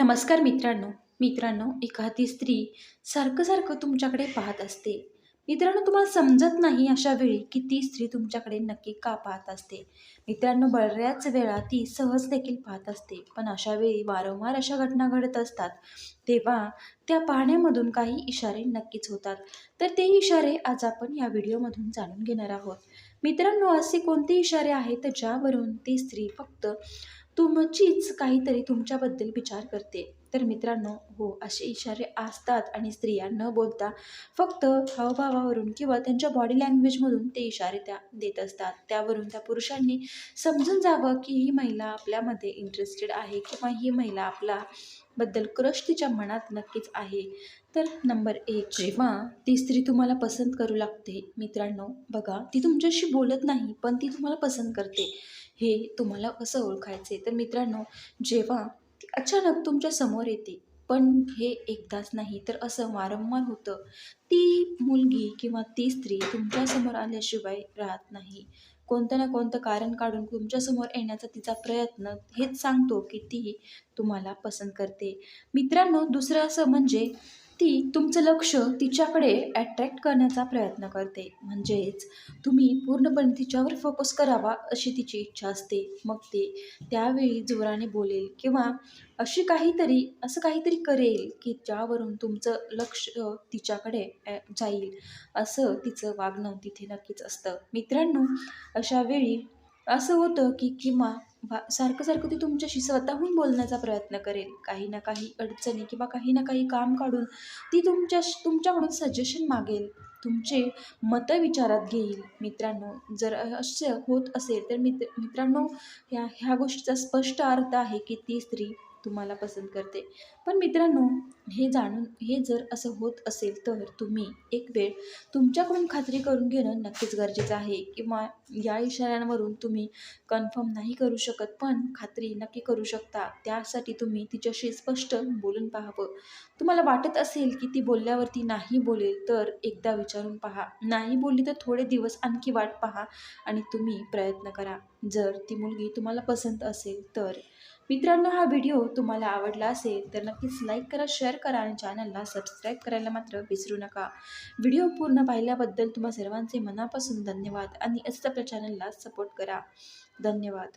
नमस्कार मित्रांनो. मित्रांनो एखादी स्त्री सारखं सारखं तुमच्याकडे पाहत असते. मित्रांनो तुम्हाला समजत नाही अशा वेळी की ती स्त्री तुमच्याकडे नक्की का पाहत असते. मित्रांनो बऱ्याच वेळा ती सहज देखील पाहत असते. पण अशा वेळी वारंवार अशा घटना घडत असतात. तेव्हा त्या पाहण्यामधून काही इशारे नक्कीच होतात. तर ते इशारे आज आपण या व्हिडिओमधून जाणून घेणार आहोत. मित्रांनो असे कोणते इशारे आहेत ज्यावरून ती स्त्री फक्त तुमचीच काहीतरी तुमच्याबद्दल विचार करते. तर मित्रांनो हो असे इशारे असतात आणि स्त्रिया न बोलता फक्त हावभावावरून किंवा त्यांच्या बॉडी लँग्वेजमधून ते इशारे त्या देत असतात. त्यावरून त्या पुरुषांनी समजून जावं की ही महिला आपल्यामध्ये इंटरेस्टेड आहे किंवा ही महिला आपला बद्दल क्रश तिच्या मनात नक्कीच आहे. तर नंबर एक जेव्हा ती स्त्री तुम्हाला पसंत करू लागते. मित्रांनो बघा ती तुमच्याशी बोलत नाही पण ती तुम्हाला पसंत करते. हे तुम्हाला कसं ओळखायचे? तर मित्रांनो जेव्हा ती अचानक तुमच्यासमोर येते पण हे एकदाच नाही तर असं वारंवार होतं. ती मुलगी किंवा ती स्त्री तुमच्यासमोर आल्याशिवाय राहत नाही. कोणतं ना कोणतं कारण काढून तुमच्यासमोर येण्याचा तिचा प्रयत्न हेच सांगतो की ती तुम्हाला पसंत करते. मित्रांनो दुसरं असं म्हणजे ती तुमचं लक्ष तिच्याकडे अट्रॅक्ट करण्याचा प्रयत्न करते. म्हणजेच तुम्ही पूर्णपणे तिच्यावर फोकस करावा अशी तिची इच्छा असते. मग ते त्यावेळी जोराने बोलेल किंवा अशी काहीतरी असं काहीतरी करेल की ज्यावरून तुमचं लक्ष तिच्याकडे जाईल. असं तिचं वागणं तिथे नक्कीच असतं. मित्रांनो अशा वेळी असं होतं की किंवा भा सारखं सारखं ती तुमच्याशी स्वतःहून बोलण्याचा प्रयत्न करेल. काही ना काही अडचणी किंवा काही ना काही काम काढून ती तुमच्या तुमच्याकडून सजेशन मागेल. तुमचे मतं विचारात घेईल. मित्रांनो जर असं होत असेल तर मित्र मित्रांनो ह्या ह्या गोष्टीचा स्पष्ट अर्थ आहे की ती स्त्री तुम्हाला पसंत करते. पण मित्रांनो हे जाणून हे जर असं होत असेल तर तुम्ही एक वेळ तुमच्याकडून खात्री करून घेणं नक्कीच गरजेचं आहे. किंवा या इशाऱ्यांवरून तुम्ही कन्फर्म नाही करू शकत पण खात्री नक्की करू शकता. त्यासाठी तुम्ही तिच्याशी स्पष्ट बोलून पाहावं. तुम्हाला वाटत असेल की ती बोलल्यावरती नाही बोलेल तर एकदा विचारून पहा. नाही बोलली तर थोडे दिवस आणखी वाट पहा आणि तुम्ही प्रयत्न करा. जर ती मुलगी तुम्हाला पसंत असेल तर मित्रांनो हा व्हिडिओ तुम्हाला आवडला असेल तर नक्कीच लाईक करा शेअर करा आणि चॅनलला सबस्क्राईब करायला मात्र विसरू नका. व्हिडिओ पूर्ण पाहिल्याबद्दल तुम्हा सर्वांचे मनापासून धन्यवाद आणि असंच आपल्या चॅनलला सपोर्ट करा. धन्यवाद.